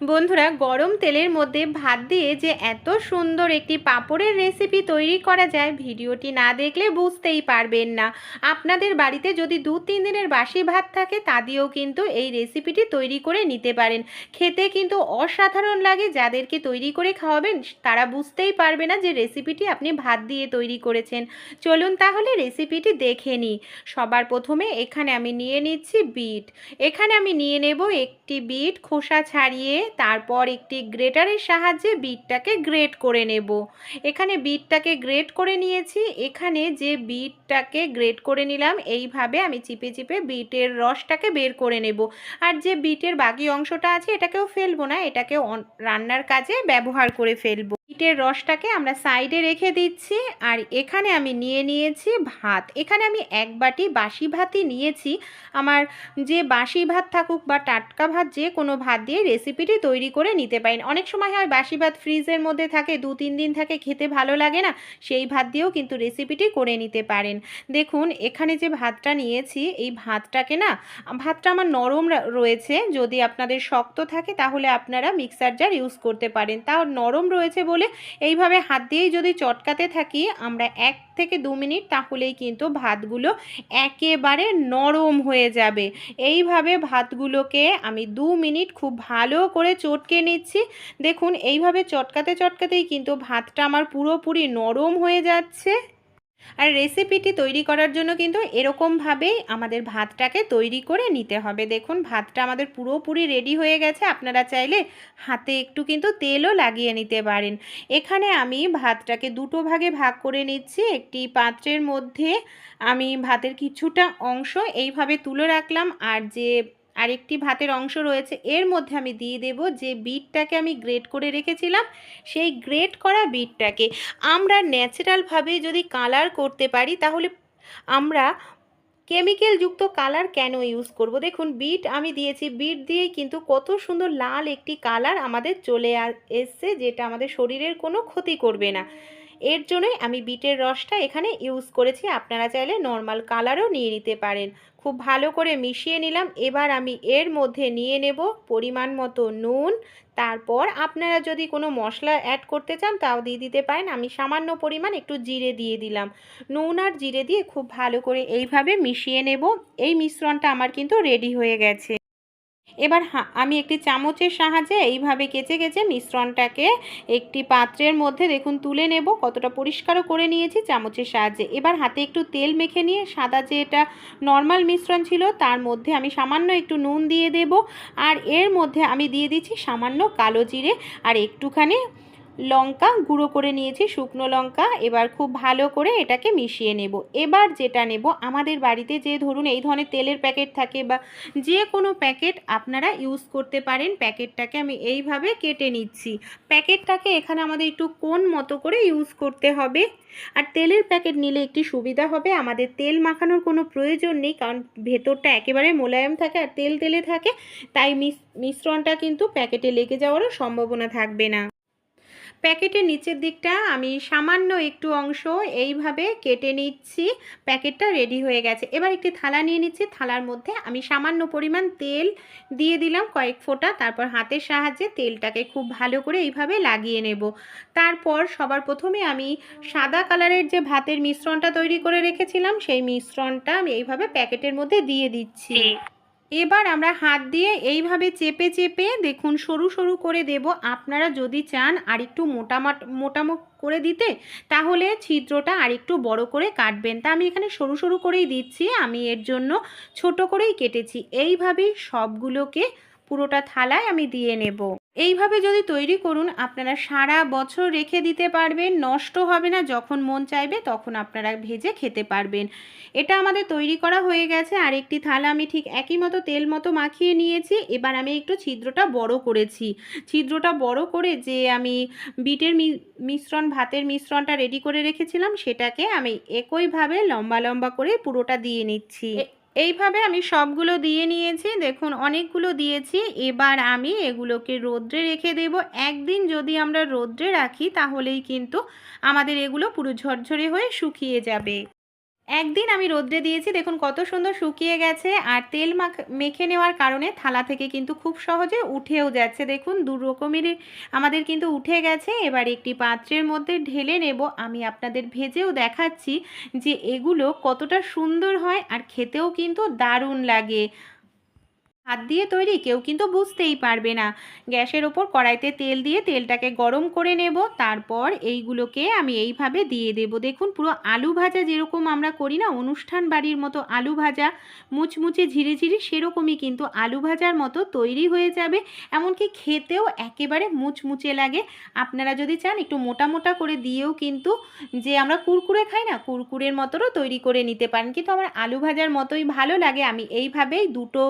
বন্ধুরা, গরম তেলের মধ্যে ভাত দিয়ে যে এত সুন্দর একটি পাঁপড়ের রেসিপি তৈরি করা যায়, ভিডিওটি না দেখলে বুঝতেই পারবেন না। আপনাদের বাড়িতে যদি দু তিন দিনের বাসি ভাত থাকে, তা দিয়েও কিন্তু এই রেসিপিটি তৈরি করে নিতে পারেন। খেতে কিন্তু অসাধারণ লাগে, যাদেরকে তৈরি করে খাওয়াবেন, তারা বুঝতেই পারবে না যে রেসিপিটি আপনি ভাত দিয়ে তৈরি করেছেন। চলুন তাহলে রেসিপিটি দেখে নিই। সবার প্রথমে এখানে আমি নিয়ে নিচ্ছি বিট। এখানে আমি নিয়ে নেব একটি বিট খোসা ছাড়িয়ে তারপর একটি গ্রেটারের সাহায্যে বিটটাকে গ্রেট করে নেব। এখানে বিটটাকে গ্রেট করে নিয়েছি। এখানে যে বিটটাকে গ্রেট করে নিলাম, এইভাবে আমি চিপে চিপে বিটের রসটাকে বের করে নেব। আর যে বিটের বাকি অংশটা আছে, এটাকেও ফেলব না, এটাকে রান্নার কাজে ব্যবহার করে ফেলব। বিটের রসটাকে আমরা সাইডে রেখে দিচ্ছি আর এখানে আমি নিয়ে নিয়েছি ভাত। এখানে আমি এক বাটি বাসি ভাতই নিয়েছি। আমার যে বাসি ভাত থাকুক বা টাটকা ভাত যে কোনো ভাত দিয়ে রেসিপিটি তৈরি করে নিতে পারেন। অনেক সময় হয় বাসি ভাত ফ্রিজের মধ্যে থাকে, দু তিন দিন থাকে, খেতে ভালো লাগে না, সেই ভাত দিয়েও কিন্তু রেসিপিটি করে নিতে পারেন। দেখুন, এখানে যে ভাতটা নিয়েছি, এই ভাতটাকে না, ভাতটা আমার নরম রয়েছে। যদি আপনাদের শক্ত থাকে, তাহলে আপনারা মিক্সার জার ইউজ করতে পারেন। তাও নরম রয়েছে বলে এইভাবে হাত দিয়েই যদি চটকাতে থাকি, আমরা এক থেকে দু মিনিট তাহলেই কিন্তু ভাতগুলো একেবারে নরম হয়ে যাবে। এইভাবে ভাতগুলোকে আমি দু মিনিট খুব ভালো করে চটকে নিচ্ছি। দেখুন, এইভাবে চটকাতে চটকাতেই কিন্তু ভাতটা আমার পুরোপুরি নরম হয়ে যাচ্ছে। আর রেসিপিটি তৈরি করার জন্য কিন্তু এরকমভাবেই আমাদের ভাতটাকে তৈরি করে নিতে হবে। দেখুন, ভাতটা আমাদের পুরোপুরি রেডি হয়ে গেছে। আপনারা চাইলে হাতে একটু কিন্তু তেলও লাগিয়ে নিতে পারেন। এখানে আমি ভাতটাকে দুটো ভাগে ভাগ করে নিচ্ছি। একটি পাত্রের মধ্যে আমি ভাতের কিছুটা অংশ এইভাবে তুলে রাখলাম। আর যে আরেকটি ভাতের অংশ রয়েছে। এর মধ্যে আমি দিয়ে দেব যে বিটটাকে আমি গ্রেট করে রেখেছিলাম, সেই গ্রেট করা বিটটাকে। আমরা ন্যাচারালভাবে যদি কালার করতে পারি, তাহলে আমরা কেমিক্যালযুক্ত কালার কেন ইউজ করব? দেখুন, বিট আমি দিয়েছি। বিট দিয়েই কিন্তু কত সুন্দর লাল একটি কালার আমাদের চলে এসছে, যেটা আমাদের শরীরের কোনো ক্ষতি করবে না। এর জন্যই আমি বিটের রসটা এখানে ইউজ করেছি। আপনারা চাইলে নর্মাল কালারও নিয়ে নিতে পারেন। খুব ভালো করে মিশিয়ে নিলাম। এবার আমি এর মধ্যে নিয়ে নেব পরিমাণ মতো নুন। তারপর আপনারা যদি কোনো মশলা অ্যাড করতে চান তাও দিয়ে দিতে পারেন। আমি সামান্য পরিমাণ একটু জিরে দিয়ে দিলাম। নুন আর জিরে দিয়ে খুব ভালো করে এইভাবে মিশিয়ে নেব। এই মিশ্রণটা আমার কিন্তু রেডি হয়ে গেছে। এবার আমি একটি চামচের সাহায্যে এইভাবে কেচে কেচে মিশ্রণটাকে একটি পাত্রের মধ্যে দেখুন তুলে নেব। কতটা পরিষ্কারও করে নিয়েছি চামচের সাহায্যে। এবার হাতে একটু তেল মেখে নিয়ে সাদা যে এটা নর্মাল মিশ্রণ ছিল, তার মধ্যে আমি সামান্য একটু নুন দিয়ে দেব। আর এর মধ্যে আমি দিয়ে দিচ্ছি সামান্য কালো জিরে। আর একটুখানি লঙ্কা, গুঁড়ো করে নিয়েছি, শুকনো লঙ্কা। এবার খুব ভালো করে এটাকে মিশিয়ে নেব। এবার যেটা নেব, আমাদের বাড়িতে যে ধরুন এই ধরনের তেলের প্যাকেট থাকে বা যে কোনো প্যাকেট আপনারা ইউজ করতে পারেন। প্যাকেটটাকে আমি এইভাবে কেটে নিচ্ছি। প্যাকেটটাকে এখানে আমাদের একটু কোন মতো করে ইউজ করতে হবে। আর তেলের প্যাকেট নিলে একটি সুবিধা হবে। আমাদের তেল মাখানোর কোনো প্রয়োজন নেই, কারণ ভেতরটা একেবারে মোলায়েম থাকে আর তেল তেলে থাকে। তাই মিশ্রণটা কিন্তু প্যাকেটে লেগে যাওয়ারও সম্ভাবনা থাকবে না। প্যাকেটের নিচের দিকটা আমি সামান্য একটু অংশ এইভাবে কেটে নিচ্ছি। প্যাকেটটা রেডি হয়ে গেছে। এবার একটি থালা নিয়ে নিচ্ছি। থালার মধ্যে আমি সামান্য পরিমাণ তেল দিয়ে দিলাম কয়েক ফোঁটা। তারপর হাতের সাহায্যে তেলটাকে খুব ভালো করে এইভাবে লাগিয়ে নেব। তারপর সবার প্রথমে আমি সাদা কালারের যে ভাতের মিশ্রণটা তৈরি করে রেখেছিলাম, সেই মিশ্রণটা আমি এইভাবে প্যাকেটের মধ্যে দিয়ে দিচ্ছি। এবার আমরা হাত দিয়ে এইভাবে চেপে চেপে দেখুন সরু সরু করে দেব। আপনারা যদি চান আর একটু মোটামাট মোটামো করে দিতে, তাহলে ছিদ্রটা আর একটু বড় করে কাটবেন। তা আমি এখানে সরু সরু করেই দিচ্ছি। আমি এর জন্য ছোট করেই কেটেছি। এইভাবেই সবগুলোকে পুরোটা থালায় আমি দিয়ে নেব। এইভাবে যদি তৈরি করুন, আপনারা সারা বছর রেখে দিতে পারবেন, নষ্ট হবে না, যখন মন চাইবে তখন আপনারা ভেজে খেতে পারবেন। এটা আমাদের তৈরি করা হয়ে গেছে, আর একটি থালা আমি ঠিক একই মতো তেল মতো মাখিয়ে নিয়েছি। এবার আমি একটু ছিদ্রটা বড় করেছি। ছিদ্রটা বড় করে যে আমি বিটের মিশ্রণ, ভাতের মিশ্রণটা রেডি করে রেখেছিলাম, সেটাকে আমি একইভাবে লম্বা লম্বা করে পুরোটা দিয়ে নিচ্ছি। এইভাবে আমি সবগুলো দিয়ে নিয়েছি। দেখুন, অনেকগুলো দিয়েছি। এবার আমি এগুলোকে রোদ্রে রেখে দেব। একদিন যদি আমরা রোদ্রে রাখি, তাহলেই কিন্তু আমাদের এগুলো পুরো ঝরঝরে হয়ে শুকিয়ে যাবে। একদিন আমি রোদ্রে দিয়েছি, দেখুন কত সুন্দর শুকিয়ে গেছে আর তেল মাখ নেওয়ার কারণে থালা থেকে কিন্তু খুব সহজে উঠেও যাচ্ছে। দেখুন দু রকমের আমাদের কিন্তু উঠে গেছে। এবার একটি পাত্রের মধ্যে ঢেলে নেব। আমি আপনাদের ভেজেও দেখাচ্ছি যে এগুলো কতটা সুন্দর হয় আর খেতেও কিন্তু দারুণ লাগে। হাত দিয়ে তৈরি কেউ কিন্তু বুঝতেই পারবে না। গ্যাসের ওপর কড়াইতে তেল দিয়ে তেলটাকে গরম করে নেব। তারপর এইগুলোকে আমি এইভাবে দিয়ে দেব। দেখুন, পুরো আলু ভাজা যেরকম আমরা করি না, অনুষ্ঠান বাড়ির মতো আলু ভাজা, মুচমুচে ঝিরিঝিরি সেরকমই কিন্তু আলু ভাজার মতো তৈরি হয়ে যাবে। এমনকি খেতেও একেবারে মুচমুচে লাগে। আপনারা যদি চান একটু মোটা মোটা করে দিয়েও কিন্তু যে আমরা কুরকুরে খাই না, কুরকুরের মতোও তৈরি করে নিতে পারেন। কিন্তু আমার আলু ভাজার মতোই ভালো লাগে। আমি এইভাবেই দুটো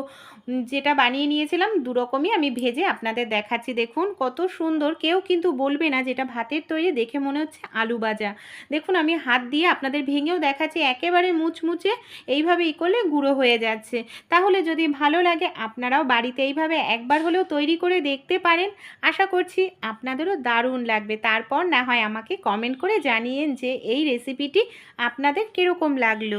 যেটা বানিয়ে নিয়েছিলাম দুরকমই আমি ভেজে আপনাদের দেখাচ্ছি। দেখুন, কত সুন্দর। কেউ কিন্তু বলবে না যেটা ভাতের তৈরি, দেখে মনে হচ্ছে আলু ভাজা। দেখুন, আমি হাত দিয়ে আপনাদের ভেঙেও দেখাচ্ছি, একেবারে মুচমুচে এইভাবেই করলে গুঁড়ো হয়ে যাচ্ছে। তাহলে যদি ভালো লাগে, আপনারাও বাড়িতে এইভাবে একবার হলেও তৈরি করে দেখতে পারেন। আশা করছি আপনাদেরও দারুণ লাগবে। তারপর না হয় আমাকে কমেন্ট করে জানিয়েন যে এই রেসিপিটি আপনাদের কীরকম লাগল।